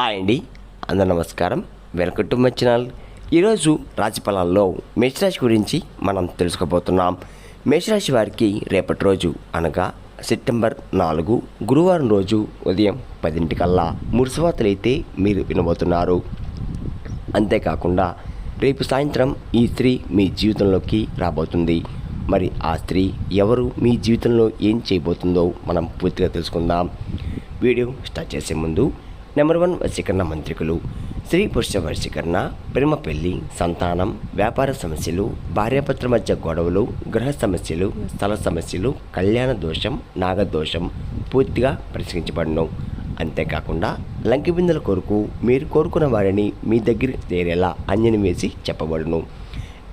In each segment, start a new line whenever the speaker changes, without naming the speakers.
Hi అండి అందరు నమస్కారం. Welcome to my channel. ఈరోజు రాశిఫలాల్లో మేషరాశి గురించి మనం తెలుసుకోబోతున్నాం. మేషరాశి వారికి రేపటి రోజు అనగా సెప్టెంబర్ నాలుగు గురువారం రోజు ఉదయం పదింటికల్లా మురుసవార్తలైతే మీరు వినబోతున్నారు. అంతేకాకుండా రేపు సాయంత్రం ఈ స్త్రీ మీ జీవితంలోకి రాబోతుంది. మరి ఆ స్త్రీ ఎవరు మీ జీవితంలో ఏం చేయబోతుందో మనం పూర్తిగా తెలుసుకుందాం. వీడియో స్టార్ట్ చేసే ముందు నెంబర్ వన్ వశీకరణ మంత్రికులు స్త్రీ పురుష వశీకరణ ప్రేమ పెళ్ళి సంతానం వ్యాపార సమస్యలు భార్యాపత్ర మధ్య గొడవలు గృహ సమస్యలు స్థల సమస్యలు కళ్యాణ దోషం నాగదోషం పూర్తిగా పరిష్కరించబడను. అంతేకాకుండా లంకిబిందుల కొరకు మీరు కోరుకున్న వారిని మీ దగ్గర చేరేలా అంజని వేసి చెప్పబడును.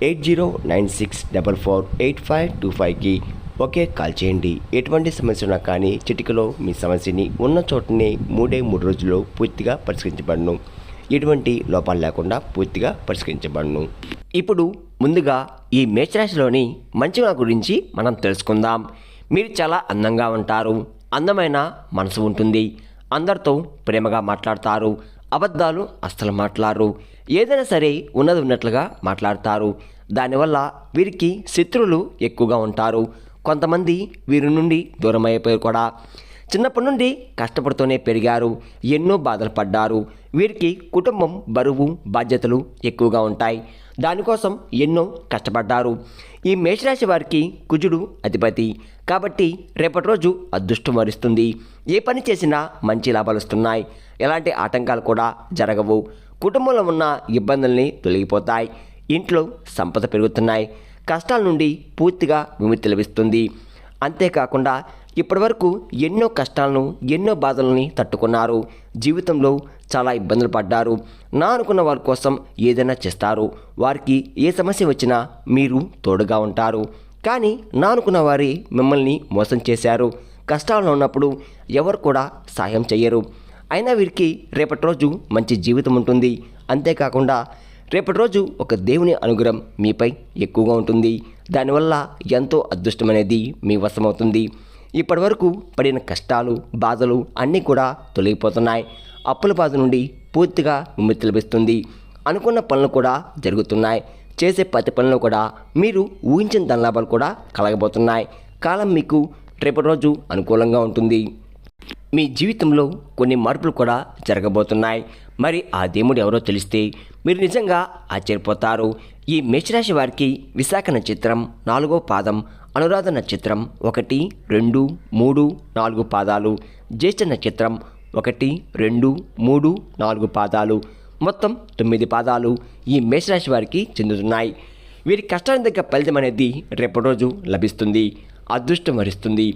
Eight zero nine six double four eight five two ఫైవ్కి ఒకే కాల్ చేయండి. ఎటువంటి సమస్య ఉన్నా కానీ చిటికలో మీ సమస్యని ఉన్న చోటనే మూడే మూడు రోజుల్లో పూర్తిగా పరిష్కరించబడును. ఎటువంటి లోపాలు లేకుండా పూర్తిగా పరిష్కరించబడను. ఇప్పుడు ముందుగా ఈ మేషరాశిలోని మంచిగా గురించి మనం తెలుసుకుందాం. మీరు చాలా అందంగా ఉంటారు. అందమైన మనసు ఉంటుంది. అందరితో ప్రేమగా మాట్లాడతారు. అబద్ధాలు అస్సలు మాట్లాడరు. ఏదైనా సరే ఉన్నది ఉన్నట్లుగా మాట్లాడతారు. దానివల్ల వీరికి శత్రువులు ఎక్కువగా ఉంటారు. కొంతమంది వీరి నుండి దూరం కూడా. చిన్నప్పటి నుండి కష్టపడుతూనే పెరిగారు. ఎన్నో బాధలు పడ్డారు. వీరికి కుటుంబం బరువు బాధ్యతలు ఎక్కువగా ఉంటాయి. దానికోసం ఎన్నో కష్టపడ్డారు. ఈ మేషరాశి వారికి కుజుడు అధిపతి. కాబట్టి రేపటి రోజు అదృష్టం వరిస్తుంది. ఏ పని చేసినా మంచి లాభాలు వస్తున్నాయి. ఎలాంటి ఆటంకాలు కూడా జరగవు. కుటుంబంలో ఉన్న ఇబ్బందుల్ని తొలగిపోతాయి. ఇంట్లో సంపద పెరుగుతున్నాయి. కష్టాల నుండి పూర్తిగా విముక్తి లభిస్తుంది. అంతేకాకుండా ఇప్పటివరకు ఎన్నో కష్టాలను ఎన్నో బాధలని తట్టుకున్నారు. జీవితంలో చాలా ఇబ్బందులు పడ్డారు. నా అనుకున్న వారి కోసం ఏదైనా చేస్తారు. వారికి ఏ సమస్య వచ్చినా మీరు తోడుగా ఉంటారు. కానీ నా అనుకున్న వారి మిమ్మల్ని మోసం చేశారు. కష్టాల్లో ఉన్నప్పుడు ఎవరు కూడా సాయం చేయరు అయినా వీరికి రేపటి రోజు మంచి జీవితం ఉంటుంది. అంతేకాకుండా రేపటి రోజు ఒక దేవుని అనుగ్రహం మీపై ఎక్కువగా ఉంటుంది. దానివల్ల ఎంతో అదృష్టం అనేది మీ వశమవుతుంది. ఇప్పటి వరకు పడిన కష్టాలు బాధలు అన్నీ కూడా తొలగిపోతున్నాయి. అప్పుల బాధ నుండి పూర్తిగా విముక్తి లభిస్తుంది. అనుకున్న పనులు కూడా జరుగుతున్నాయి. చేసే ప్రతి పనులు కూడా మీరు ఊహించిన ధనలాభాలు కూడా కలగబోతున్నాయి. కాలం మీకు రేపటి రోజు అనుకూలంగా ఉంటుంది. మీ జీవితంలో కొన్ని మార్పులు కూడా జరగబోతున్నాయి. మరి ఆ దేవుడు ఎవరో తెలిస్తే మీరు నిజంగా ఆశ్చర్యపోతారు. ఈ మేషరాశి వారికి విశాఖ నక్షత్రం నాలుగో పాదం అనురాధ నక్షత్రం ఒకటి రెండు మూడు నాలుగు పాదాలు జ్యేష్ఠ నక్షత్రం ఒకటి రెండు మూడు నాలుగు పాదాలు మొత్తం తొమ్మిది పాదాలు ఈ మేషరాశి వారికి చెందుతున్నాయి. వీరి కష్టానికి దగ్గర ఫలితం అనేది రేపటి రోజు లభిస్తుంది. అదృష్టం వరిస్తుంది.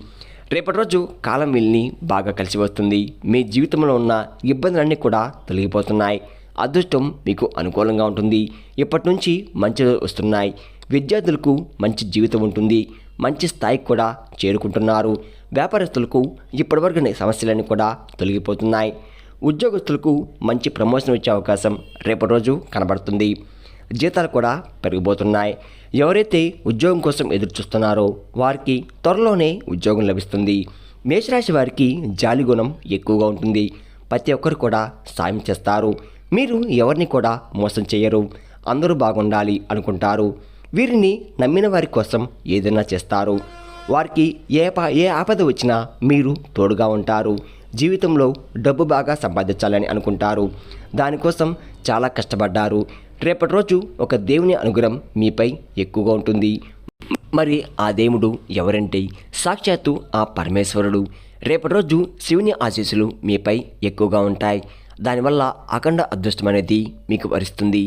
రేపటి రోజు కాలం వీళ్ళని బాగా కలిసి వస్తుంది మీ జీవితంలో ఉన్న ఇబ్బందులన్నీ కూడా తొలగిపోతున్నాయి. అదృష్టం మీకు అనుకూలంగా ఉంటుంది. ఇప్పటి నుంచి మంచి వస్తున్నాయి. విద్యార్థులకు మంచి జీవితం ఉంటుంది. మంచి స్థాయికి కూడా చేరుకుంటున్నారు. వ్యాపారస్తులకు ఇప్పటివరకు సమస్యలన్నీ కూడా తొలగిపోతున్నాయి. ఉద్యోగస్తులకు మంచి ప్రమోషన్ వచ్చే అవకాశం రేపటి రోజు కనబడుతుంది. జీతాలు కూడా పెరిగిపోతున్నాయి. ఎవరైతే ఉద్యోగం కోసం ఎదురు చూస్తున్నారో వారికి త్వరలోనే ఉద్యోగం లభిస్తుంది. మేషరాశి వారికి జాలి గుణం ఎక్కువగా ఉంటుంది. ప్రతి ఒక్కరు కూడా సాయం చేస్తారు. మీరు ఎవరిని కూడా మోసం చేయరు. అందరూ బాగుండాలి అనుకుంటారు. వీరిని నమ్మిన వారి కోసం ఏదైనా చేస్తారు. వారికి ఏ పా ఏ ఆపద వచ్చినా మీరు తోడుగా ఉంటారు. జీవితంలో డబ్బు బాగా సంపాదించాలని అనుకుంటారు. దానికోసం చాలా కష్టపడ్డారు. రేపటి రోజు ఒక దేవుని అనుగ్రహం మీపై ఎక్కువగా ఉంటుంది. మరి ఆ దేవుడు ఎవరంటే? సాక్షాత్తు ఆ పరమేశ్వరుడు. రేపటి రోజు శివుని ఆశీస్సులు మీపై ఎక్కువగా ఉంటాయి. దానివల్ల అఖండ అదృష్టం అనేది మీకు వరిస్తుంది.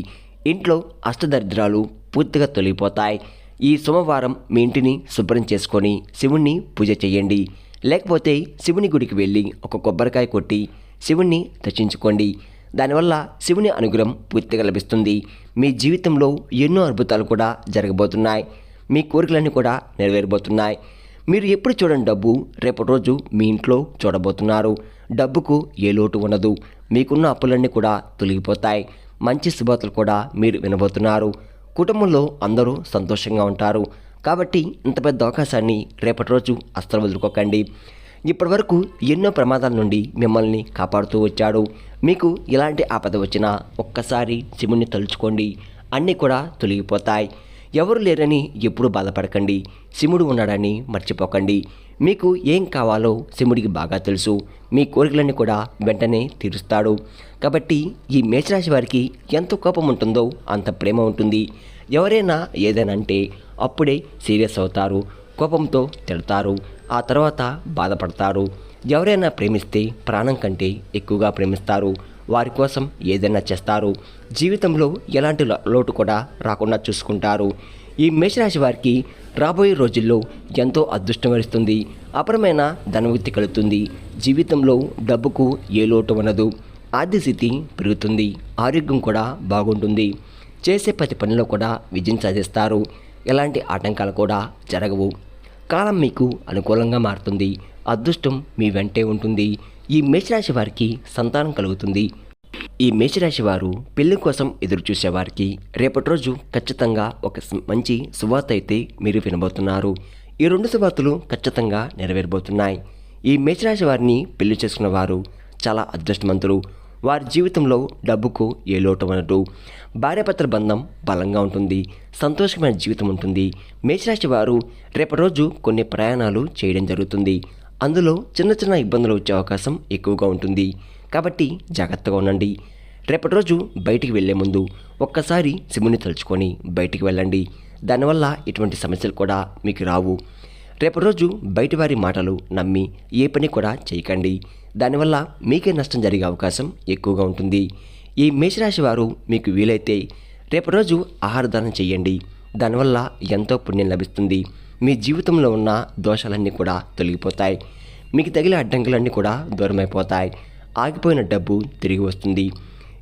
ఇంట్లో అష్టదరిద్రాలు పూర్తిగా తొలగిపోతాయి. ఈ సోమవారం మీ ఇంటిని శుభ్రం చేసుకొని శివుణ్ణి పూజ చేయండి. లేకపోతే శివుని గుడికి వెళ్ళి ఒక కొబ్బరికాయ కొట్టి శివుణ్ణి దర్శించుకోండి. దానివల్ల శివుని అనుగ్రహం పూర్తిగా లభిస్తుంది. మీ జీవితంలో ఎన్నో అద్భుతాలు కూడా జరగబోతున్నాయి. మీ కోరికలన్నీ కూడా నెరవేరబోతున్నాయి. మీరు ఎప్పుడు చూడండి డబ్బు రేపటి రోజు మీ ఇంట్లో చూడబోతున్నారు. డబ్బుకు ఏ లోటు ఉండదు. మీకున్న అప్పులన్నీ కూడా తొలగిపోతాయి. మంచి శుభార్తలు కూడా మీరు వినబోతున్నారు. కుటుంబంలో అందరూ సంతోషంగా ఉంటారు. కాబట్టి ఇంత పెద్ద అవకాశాన్ని రేపటి రోజు అస్సలు వదులుకోకండి. ఇప్పటివరకు ఎన్నో ప్రమాదాల నుండి మిమ్మల్ని కాపాడుతూ వచ్చాడు. మీకు ఎలాంటి ఆపద వచ్చినా ఒక్కసారి శివుణ్ణి తలుచుకోండి. అన్నీ కూడా తొలగిపోతాయి. ఎవరు లేరని ఎప్పుడు బాధపడకండి. శివుడు ఉన్నాడని మర్చిపోకండి. మీకు ఏం కావాలో శివుడికి బాగా తెలుసు. మీ కోరికలన్నీ కూడా వెంటనే తీరుస్తాడు. కాబట్టి ఈ మేషరాశి వారికి ఎంత కోపం ఉంటుందో అంత ప్రేమ ఉంటుంది. ఎవరైనా ఏదైనా అంటే అప్పుడే సీరియస్ అవుతారు. కోపంతో తిడతారు. ఆ తర్వాత బాధపడతారు. ఎవరైనా ప్రేమిస్తే ప్రాణం కంటే ఎక్కువగా ప్రేమిస్తారు. వారి కోసం ఏదైనా చేస్తారు. జీవితంలో ఎలాంటి లోటు కూడా రాకుండా చూసుకుంటారు. ఈ మేషరాశి వారికి రాబోయే రోజుల్లో ఎంతో అదృష్టం వరిస్తుంది. అపరమైన ధనవృత్తి కలుగుతుంది. జీవితంలో డబ్బుకు ఏ లోటు ఉండదు. ఆర్థిక స్థితి పెరుగుతుంది. ఆరోగ్యం కూడా బాగుంటుంది. చేసే ప్రతి పనిలో కూడా విజయం సాధిస్తారు. ఎలాంటి ఆటంకాలు కూడా జరగవు. కాలం మీకు అనుకూలంగా మారుతుంది. అదృష్టం మీ వెంటే ఉంటుంది. ఈ మేషరాశి వారికి సంతానం కలుగుతుంది. ఈ మేషరాశి వారు పెళ్ళి కోసం ఎదురు చూసేవారికి రేపటి రోజు ఖచ్చితంగా ఒక మంచి సువార్త అయితే మీరు వినబోతున్నారు. ఈ రెండు సువార్తలు ఖచ్చితంగా నెరవేరబోతున్నాయి. ఈ మేషరాశి వారిని పెళ్ళి చేసుకున్న వారు చాలా అదృష్టవంతులు. వారి జీవితంలో డబ్బుకు ఏ లోటు ఉండదు. భార్యాపత్ర బంధం బలంగా ఉంటుంది సంతోషమైన జీవితం ఉంటుంది. మేషరాశి వారు రేపటి రోజు కొన్ని ప్రయాణాలు చేయడం జరుగుతుంది. అందులో చిన్న చిన్న ఇబ్బందులు వచ్చే అవకాశం ఎక్కువగా ఉంటుంది. కాబట్టి జాగ్రత్తగా ఉండండి. రేపటి రోజు బయటికి వెళ్ళే ముందు ఒక్కసారి శివుని తలుచుకొని బయటికి వెళ్ళండి. దానివల్ల ఎటువంటి సమస్యలు కూడా మీకు రావు. రేపు రోజు బయటి వారి మాటలు నమ్మి ఏ పని కూడా చేయకండి. దానివల్ల మీకే నష్టం జరిగే అవకాశం ఎక్కువగా ఉంటుంది. ఈ మేషరాశి వారు మీకు వీలైతే రేపు రోజు ఆహార దానం చేయండి. దానివల్ల ఎంతో పుణ్యం లభిస్తుంది. మీ జీవితంలో ఉన్న దోషాలన్నీ కూడా తొలగిపోతాయి. మీకు తగిలే అడ్డంకులన్నీ కూడా దూరమైపోతాయి. ఆగిపోయిన డబ్బు తిరిగి వస్తుంది.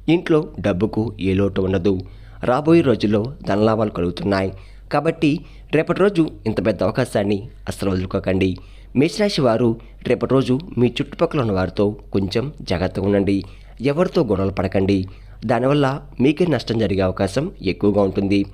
ఇంట్లో డబ్బుకు ఏ లోటు ఉండదు. రాబోయే రోజుల్లో ధనలాభాలు కలుగుతున్నాయి. కాబట్టి రేపటి రోజు ఇంత పెద్ద అవకాశాన్ని అస్సలు వదులుకోకండి. మేషరాశి వారు రేపటి రోజు మీ చుట్టుపక్కల ఉన్న వారితో కొంచెం జాగ్రత్తగా ఉండండి. ఎవరితో గొడవలు పడకండి. దానివల్ల మీకే నష్టం జరిగే అవకాశం ఎక్కువగా ఉంటుంది.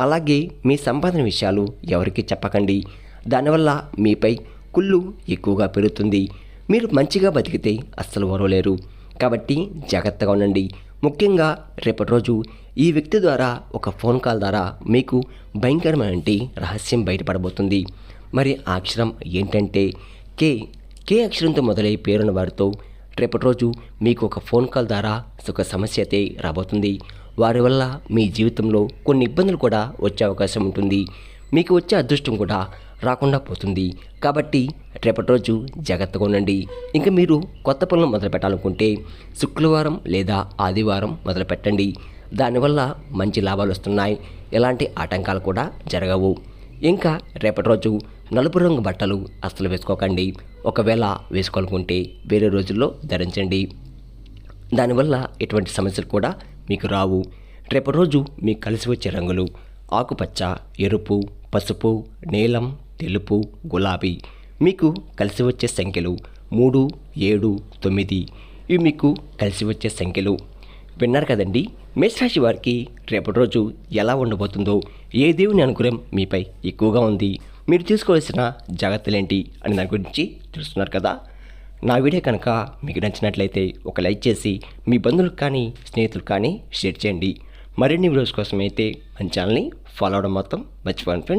అలాగే మీ సంపాదన విషయాలు ఎవరికీ చెప్పకండి. దానివల్ల మీపై కుళ్ళు ఎక్కువగా పెరుగుతుంది. మీరు మంచిగా బతికితే అస్సలు ఓరవలేరు. కాబట్టి జాగ్రత్తగా ఉండండి. ముఖ్యంగా రేపటి రోజు ఈ వ్యక్తి ద్వారా ఒక ఫోన్ కాల్ ద్వారా మీకు భయంకరమైన రహస్యం బయటపడబోతుంది. మరి ఆ అక్షరం ఏంటంటే కే. కే అక్షరంతో మొదలై పేరున్న వారితో రేపటి రోజు మీకు ఒక ఫోన్ కాల్ ద్వారా ఒక సమస్య అయితే రాబోతుంది. వారి వల్ల మీ జీవితంలో కొన్ని ఇబ్బందులు కూడా వచ్చే అవకాశం ఉంటుంది. మీకు వచ్చే అదృష్టం కూడా రాకుండా పోతుంది. కాబట్టి రేపటి రోజు జాగ్రత్తగా ఉండండి. ఇంకా మీరు కొత్త పనులు మొదలు పెట్టాలనుకుంటే శుక్రవారం లేదా ఆదివారం మొదలు పెట్టండి. దానివల్ల మంచి లాభాలు వస్తున్నాయి. ఎలాంటి ఆటంకాలు కూడా జరగవు. ఇంకా రేపటి రోజు నలుపు రంగు బట్టలు అస్సలు వేసుకోకండి. ఒకవేళ వేసుకోవాలనుకుంటే వేరే రోజుల్లో ధరించండి. దానివల్ల ఎటువంటి సమస్యలు కూడా మీకు రావు. రేపటి రోజు మీకు కలిసి వచ్చే రంగులు ఆకుపచ్చ ఎరుపు పసుపు నీలం తెలుపు గులాబీ మీకు కలిసి వచ్చే సంఖ్యలు మూడు ఏడు తొమ్మిది ఇవి మీకు కలిసి వచ్చే సంఖ్యలు. విన్నారు కదండి మేషరాశి వారికి రేపటి రోజు ఎలా ఉండబోతుందో ఏ దేవుని అనుగ్రహం మీపై ఎక్కువగా ఉంది మీరు తీసుకోవాల్సిన జాగ్రత్తలేంటి అని దాని గురించి తెలుస్తున్నారు కదా. నా వీడియో కనుక మీకు నచ్చినట్లయితే ఒక లైక్ చేసి మీ బంధువులకు కానీ స్నేహితులకు కానీ షేర్ చేయండి. మరిన్ని వీడియోస్ కోసం అయితే మన ఛానల్ని ఫాలో అవడం మొత్తం మర్చిపోండి ఫ్రెండ్స్.